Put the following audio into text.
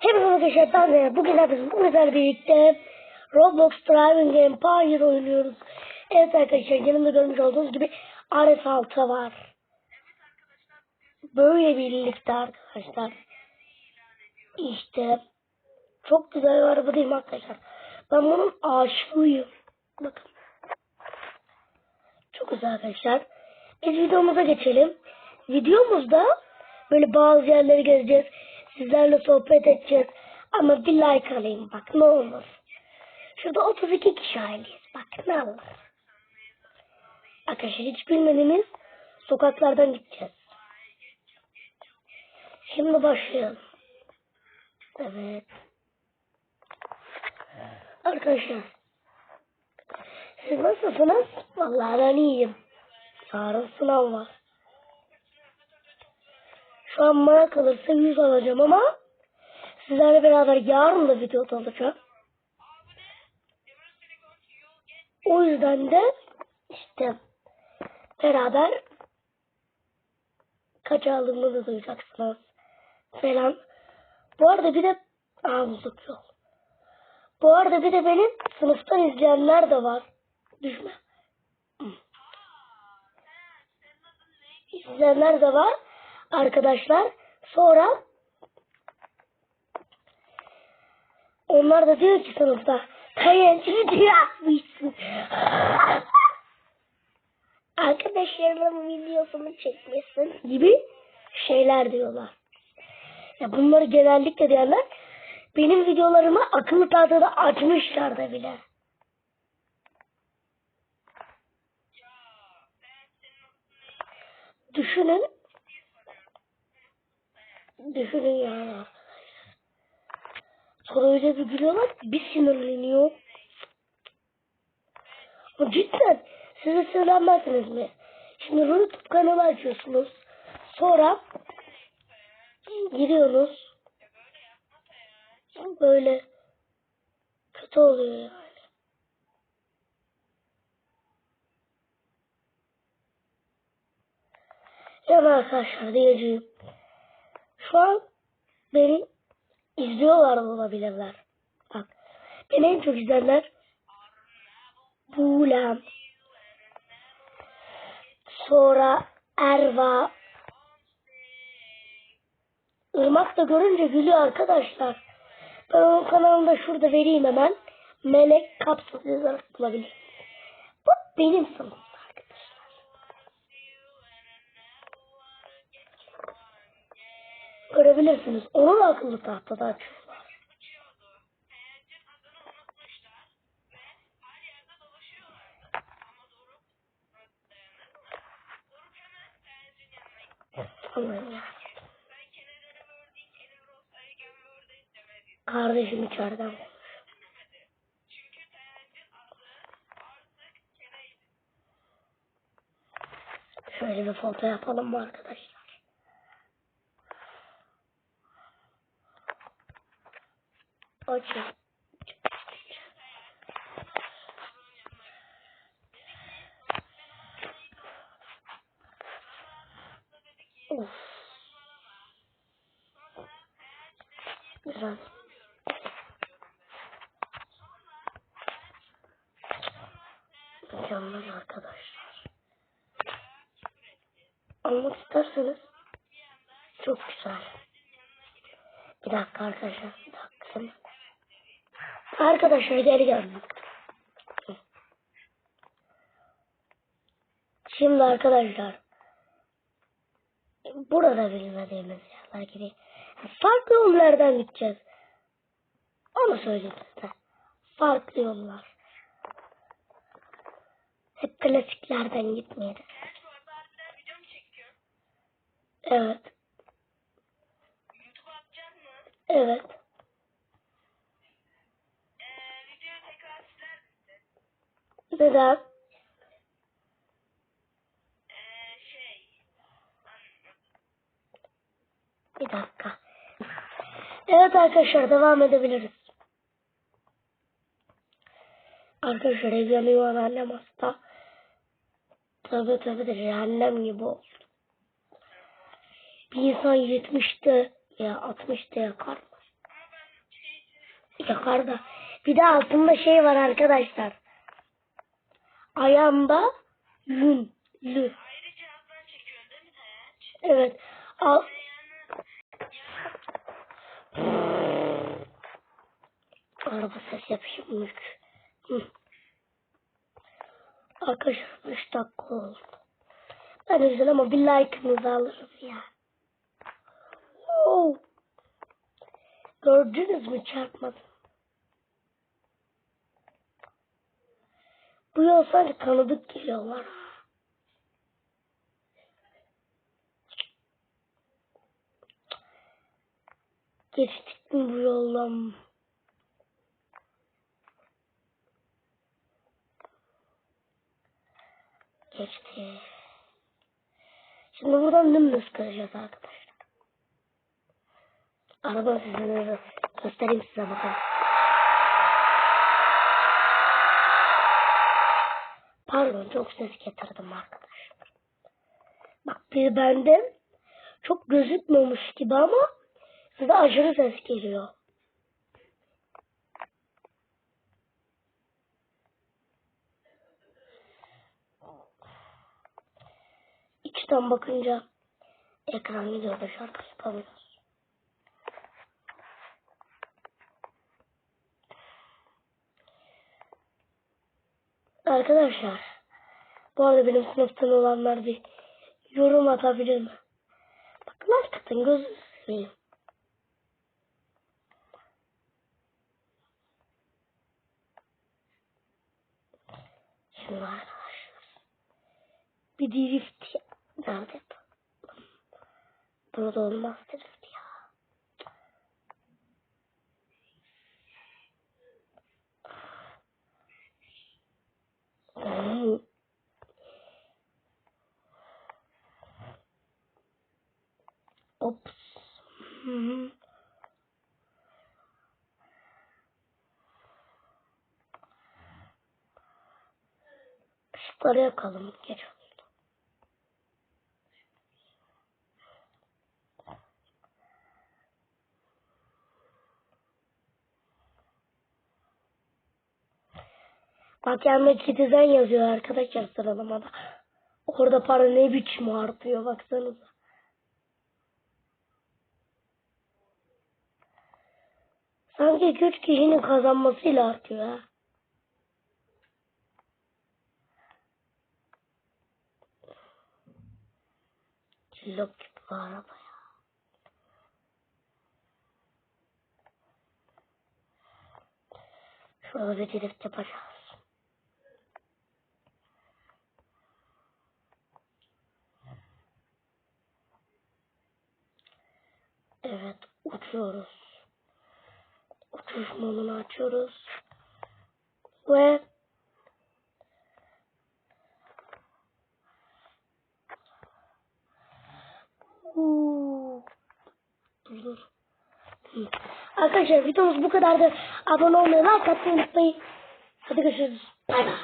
Hepinize arkadaşlar ben bugün hepimiz bu güzel birlikte Roblox Driving Empire oynuyoruz. Evet arkadaşlar yanımda görmüş olduğunuz gibi RS6 var. Böyle birlikte arkadaşlar. İşte çok güzel bir araba değil mi arkadaşlar? Ben bunun aşığıyım. Bakın. Çok güzel arkadaşlar. Biz videomuza geçelim. Videomuzda böyle bazı yerleri gezeceğiz. Sizlerle sohbet edeceğiz. Ama bir like alayım bak ne olur. Şurada 32 kişi aileyiz. Bak ne olur. Arkadaşlar hiç bilmediğimiz sokaklardan gideceğiz. Şimdi başlayalım. Evet. Arkadaşlar. Siz nasılsınız? Vallahi ben iyiyim. Yarın sınav var. Şu an bana kalırsa 100 alacağım ama sizlerle beraber yarın da video alacağım. O yüzden de işte beraber kaç aldığımızı duyacaksınız falan. Bu arada bir de Aa, bozuk yol. Bu arada bir de benim sınıftan izleyenler de var. Düşme. İzleyenler de var arkadaşlar. Sonra onlar da diyor ki sınıfta Kayancı video atmışsın. Arkadaşlarımın videosunu çekmişsin gibi şeyler diyorlar. Ya bunları genellikle diyorlar. Benim videolarımı akıllı tahtada açmışlar da bile. Düşünün. Düşünün yani. Sonra öyle bir gülüyorlar ki bir sinirleniyor. Ama cidden size söylenmezsiniz mi? Şimdi YouTube kanalı açıyorsunuz. Sonra giriyorsunuz. Böyle kötü oluyor yani. Yani arkadaşlar diyeceğim. Şu an beni izliyorlar olabilirler. Bak. Beni en çok izleyenler Buğlem. Sonra Erva. Irmak da görünce gülüyor arkadaşlar. Ben onun kanalını da şurada vereyim hemen. Melek Kapsız yazarak bulabilirsiniz. Bu benim sınıfım Görebilirsiniz. Onu akıllı tahtada açıyorlar. Kardeşim içeriden. Şöyle bir foto yapalım mı arkadaşlar? Açın. Of. Güzel. Mükemmel arkadaşlar. Almak isterseniz çok güzel. Bir dakika arkadaşlar. Arkadaşlar geri geldim. Şimdi arkadaşlar burada bilmediğimiz yerler gibi farklı yollardan gideceğiz. Onu söyleyeyim size. Farklı yollar. Hep klasiklerden gitmeyelim. Evet? Evet. Neden? Ee, şey... Bir dakika. Evet arkadaşlar devam edebiliriz. Arkadaşlar ev yanıyor annem hasta. Tabi tabi de cehennem gibi oldu. Bir insan 70'te ya 60'te yakar mı? Ama Yukarıda. Bir de altında şey var arkadaşlar. Ayağımda yün. Lü. Ayrı cihazdan çekiyorsun değil mi Tayaç? Evet. Al. Araba ses yapışmış. Hı. Arkadaşlar 5 dakika oldu. Ben üzül ama bir like'ınızı alırız ya. Wow. Gördünüz mü çarpmadım. Bu yol sanki tanıdık geliyorlar. Geçtik mi bu yoldan? Geçti. Şimdi buradan dümdüz kıracağız arkadaşlar. Araba size göstereyim size bakın. Pardon çok ses getirdim arkadaşlar. Bak bir benden çok gözükmüyormuş gibi ama size aşırı ses geliyor. İçten bakınca ekran videoda şarkı yapamıyoruz. Arkadaşlar bu arada benim sınıftan olanlar bir yorum atabilir mi? Bakın hakikaten gözünü seveyim. Şimdi arkadaşlar bir drift nerede? Burada olmaz drift ya. Hmm. Ops. Işıkları yakalım. Geç oldu. Bak yanındaki dizen yazıyor arkadaşlar sıralamada. Orada para ne biçim artıyor baksanıza. Sanki 2-3 kişinin kazanmasıyla artıyor ha. Cillop gibi araba ya. Şurada bir drift yapacağız. Evet uçuyoruz. Modunu açıyoruz. Ve Uuu. Dur dur. Hı. Arkadaşlar videomuz bu kadardı. Abone olmayı, like atmayı unutmayın. Hadi görüşürüz. Bay bay.